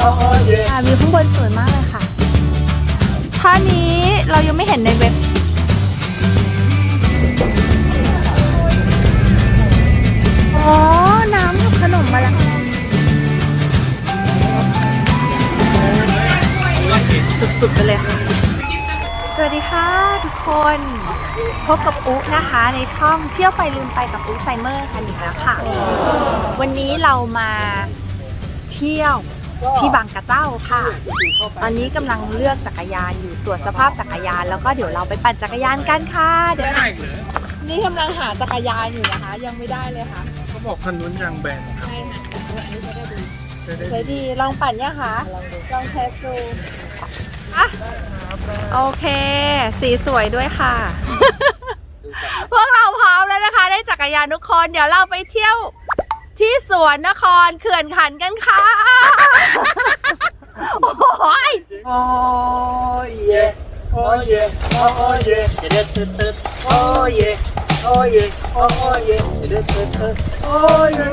ค่ะวิวข้างบนสวยมากเลยค่ะท่านี้เรายังไม่เห็นในเว็บ อ๋อ น้ำกับขนมมาแล้วสุดๆไปเลยค่ะ สวัสดีค่ะทุกคน พบกับอุ๊นะคะในช่องเที่ยวไปลืมไปกับอุ๊ไซเมอร์กันอีกแล้วค่ะ วันนี้เรามาเที่ยว ที่บางกระเจ้าค่ะ ตอนนี้กำลังเลือกจักรยานอยู่ตรวจสภาพจักรยาน แล้วก็เดี๋ยวเราไปปั่นจักรยานกันค่ะเดี๋ยวนะนี่กำลังหาจักรยานอยู่นะคะ ยังไม่ได้เลยค่ะเขาบอกคันนู้นยางแบนครับใช่ค่ะอันนี้ใช้ได้ดีจะได้ใช้ดีลองปั่นยังคะลองเทสดูอะโอเค สีสวยด้วยค่ะ พวกเราพร้อมแล้วนะคะ ได้จักรยานทุกคน เดี๋ยวเราไปเที่ยว ที่สวนนครเขื่อนขันกันค่ะ โอ้ย โอ้ยเย่โอ้ยเย่โอ้ยเย่เด็ดตึ๊ดตึ๊ดโอ้ยเย่โอ้ยเย่โอ้ยเย่เด็ดตึ๊ดตึ๊ดโอ้ยเย่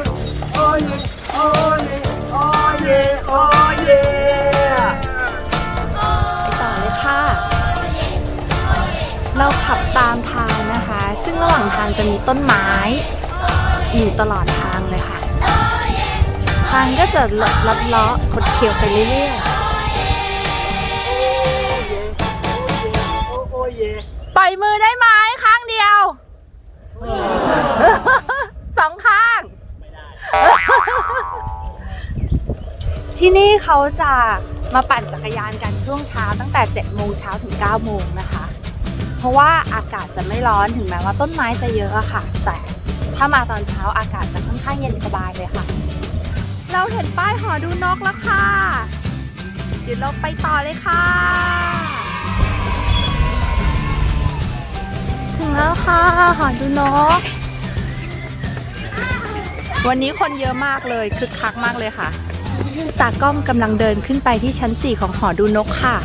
โอ้ยเย่โอ้ยเย่โอ้ยเย่โอ้ยเย่ไปต่อเลยค่ะ เราขับตามทางนะคะ ซึ่งระหว่างทางจะมีต้นไม้ อยู่ตลอดทางเลยค่ะ ทางก็จะลัดเลาะคดเคี้ยวไปเรื่อยๆโอ้ยเย่ปล่อยมือได้ไหมข้างเดียว สองข้าง ที่นี่เขาจะมาปั่นจักรยานกันช่วงเช้าตั้งแต่7โมงเช้าถึง9โมงนะคะ เพราะว่าอากาศจะไม่ร้อนถึงแม้ว่าต้นไม้จะเยอะอะค่ะ แต่ ถ้ามาตอนเช้าอากาศจะค่อนข้างเย็นสบายเลยค่ะ เราเห็นป้ายหอดูนกแล้วค่ะ เดี๋ยวเราไปต่อเลยค่ะ ถึงแล้วค่ะหอดูนก วันนี้คนเยอะมากเลยคึกคักมากเลยค่ะตากล้องกำลังเดินขึ้นไปที่ชั้น 4 ของหอดูนกค่ะ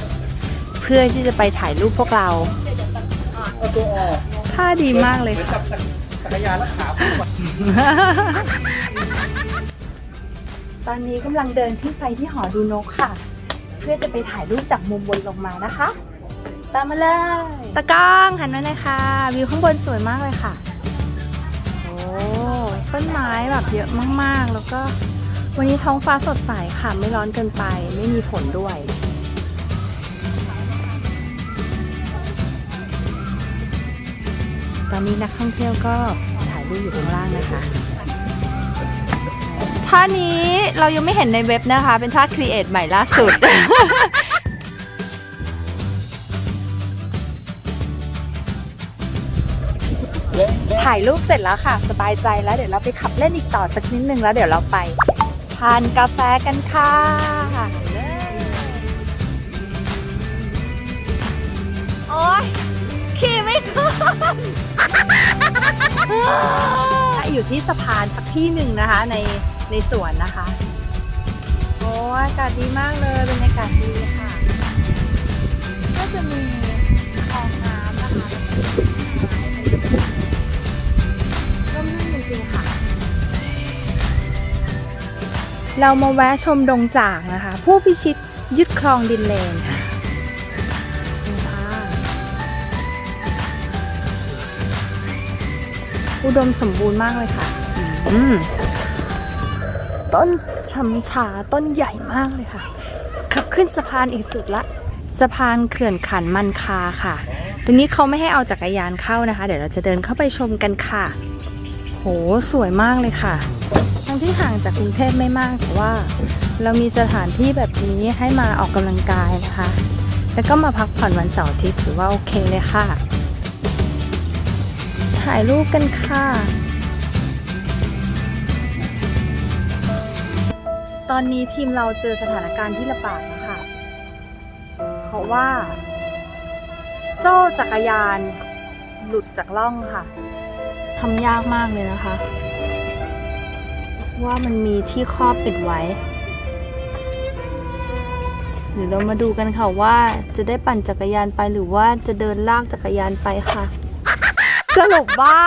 เพื่อที่จะไปถ่ายรูปพวกเราเอาตัวออกท่าดีมากเลยเหมือนค่ะกับ จักรยานแล้วขาพุ่งตอนนี้กำลังเดินขึ้นไปที่หอดูนกค่ะ เพื่อจะไปถ่ายรูปจากมุมบนลงมานะคะ ตามมาเลยตะกล้องหันมาเลยค่ะ วิวข้างบนสวยมากเลยค่ะ โอ้ต้นไม้แบบเยอะมากๆ แล้วก็ วันนี้ท้องฟ้าสดใสค่ะ ไม่ร้อนเกินไป ไม่มีฝนด้วย ตอนนี้นักท่องเที่ยวก็ถ่ายรูปอยู่ข้างล่างนะคะท่านี้เรายังไม่เห็นในเว็บนะคะ เป็นท่าครีเอทใหม่ล่าสุด ถ่ายรูปเสร็จแล้วค่ะ สบายใจแล้วเดี๋ยวเราไปขับเล่นอีกต่อสักนิดนึงแล้วเดี๋ยวเราไปทานกาแฟกันค่ะ อยู่ที่สะพานสักที่หนึ่งนะคะ ในในสวนนะคะ โอ้อากาศดีมากเลยบรรยากาศดีค่ะ ก็จะมีคลองน้ำนะคะร่มรื่นจริงๆค่ะ เรามาแวะชมดงจากนะคะ ผู้พิชิตยึดครองดินเลนค่ะ อุดมสมบูรณ์มากเลยค่ะ อืมต้นชำชาต้นใหญ่มากเลยค่ะ ขับขึ้นสะพานอีกจุดละ สะพานเขื่อนขันมันคาค่ะ ตรงนี้เขาไม่ให้เอาจักรยานเข้านะคะ เดี๋ยวเราจะเดินเข้าไปชมกันค่ะ โหสวยมากเลยค่ะ ทั้งที่ห่างจากกรุงเทพไม่มากแต่ว่า เรามีสถานที่แบบนี้ให้มาออกกำลังกายนะคะ แล้วก็มาพักผ่อนวันเสาร์อาทิตย์ถือว่าโอเคเลยค่ะ ถ่ายรูปกันค่ะ ตอนนี้ทีมเราเจอสถานการณ์ที่ลำบากนะคะ เพราะว่า โซ่จักรยานหลุดจากล่องค่ะทำยากมากเลยนะคะ ว่ามันมีที่ครอบปิดไว้เดี๋ยวเรามาดูกันค่ะว่าจะได้ปั่นจักรยานไปหรือว่าจะเดินลากจักรยานไปค่ะ สรุปว่า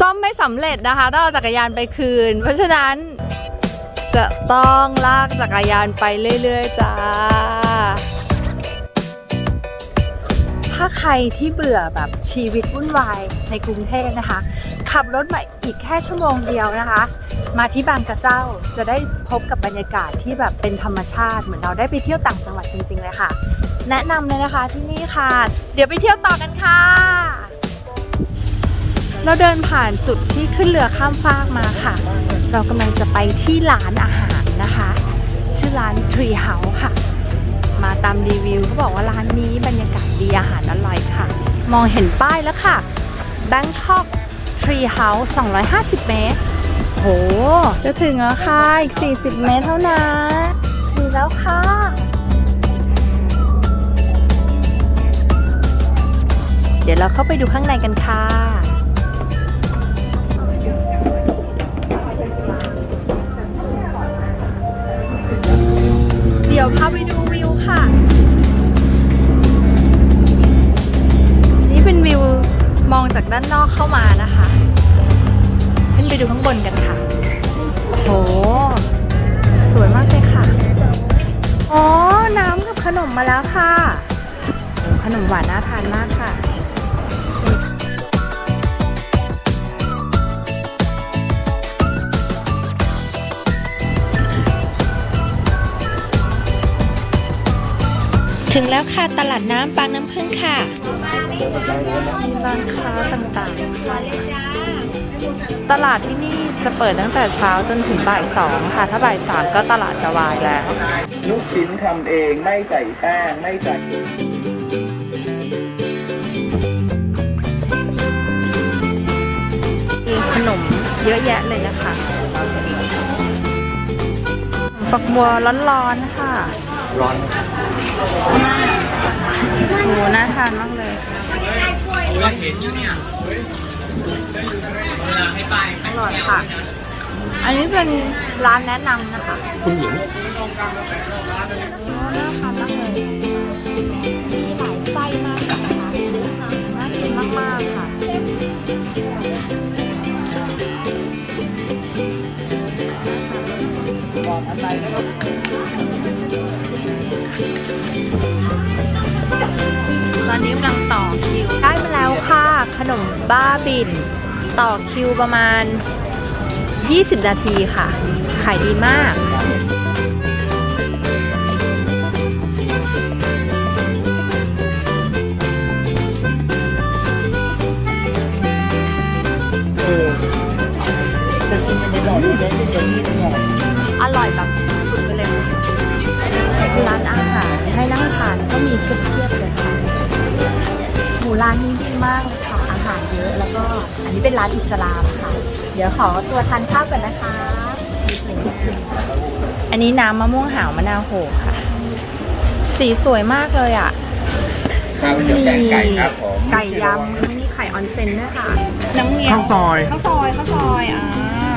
ซ่อมไม่สำเร็จนะคะต้องเอาจักรยานไปคืน เพราะฉะนั้นจะต้องลากจักรยานไปเรื่อยๆจ้า ถ้าใครที่เบื่อแบบชีวิตวุ่นวายในกรุงเทพนะคะ ขับรถมาอีกแค่ชั่วโมงเดียวนะคะ มาที่บางกระเจ้าจะได้พบกับบรรยากาศที่แบบเป็นธรรมชาติเหมือนเราได้ไปเที่ยวต่างจังหวัดจริงๆเลยค่ะ แนะนำเลยนะคะที่นี่ค่ะ เดี๋ยวไปเที่ยวต่อกันค่ะ เราเดินผ่านจุดที่ขึ้นเรือข้ามฟากมาค่ะ เรากำลังจะไปที่ร้านอาหารนะคะ ชื่อร้าน Tree House ค่ะ มาตามรีวิวเขาบอกว่าร้านนี้บรรยากาศดีอาหารอร่อยค่ะ มองเห็นป้ายแล้วค่ะ Bangkok Tree House 250 เมตร โห จะถึงแล้วค่ะ อีก 40 เมตรเท่านั้น ถึงแล้วค่ะเดี๋ยวเราเข้าไปดูข้างในกันค่ะ มมาแล้วค่ะโอ้ขนมหวานน่าทานมากค่ะถึงแล้วค่ะตลาดน้ำบางน้ำพึ่งค่ะร้านค้าต่างๆค่ะ ตลาดที่นี่จะเปิดตั้งแต่เช้าจนถึงบ่ายสองค่ะ ถ้าบ่ายสามก็ตลาดจะวายแล้ว ลูกชิ้นทำเองไม่ใส่แป้งไม่ใส่มีขนมเยอะแยะเลยนะคะฝักบัวร้อนๆค่ะ ร้อนโหน่าทานมากเลยเห็นอยู่เนี่ย เวลาให้ป้ายอร่อยค่ะ อันนี้เป็นร้านแนะนำนะคะคุณหญิงโอ้น่าทานมากเลยมีหลายไส้มากนะคะน่ากินมากๆค่ะก่อนอันใดนะครับตอนนี้กำลังต่อคิวได้มาแล้วค่ะ ขนมบ้าบิน ต่อคิวประมาณ 20 นาทีค่ะ ขายดีมากเออจะกินกันไปหน่อยเดี๋ยวจะเย็นนิดหน่อยอร่อยแบบสุดๆไปเลยค่ะร้านอาหารให้นั่งทานก็มีเพียบๆเลยค่ะ หมูร้านนี้ดีมากเลยค่ะ อาหารเยอะ แล้วก็อันนี้เป็นร้านอิสลามค่ะ เดี๋ยวขอตัวทานข้าวก่อนนะคะ อันนี้น้ำมะม่วงหาวมะนาวโหค่ะ สีสวยมากเลยอะข้าวเหนียวแกงไก่ครับผมไก่ยำไม่มีไข่ออนเซนด้วยค่ะ น้ำเงี้ยวข้าวซอยข้าวซอยข้าวซอยอ่า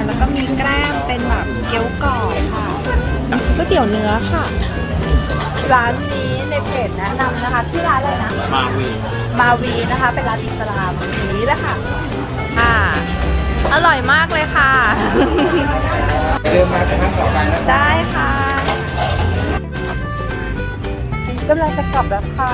แล้วก็มีแกล้มเป็นแบบเกี๊ยวกรอบค่ะก๋วยเตี๋ยวเนื้อค่ะ ร้านนี้ในเพจแนะนำนะคะชื่อร้านอะไรนะ มาวีมาวีนะคะ เป็นร้านอิสลามอย่างนี้แหละค่ะค่ะ อร่อยมากเลยค่ะ เดินมาจะทำต่อไปนะครับได้ค่ะกำลังจะกลับแล้วค่ะ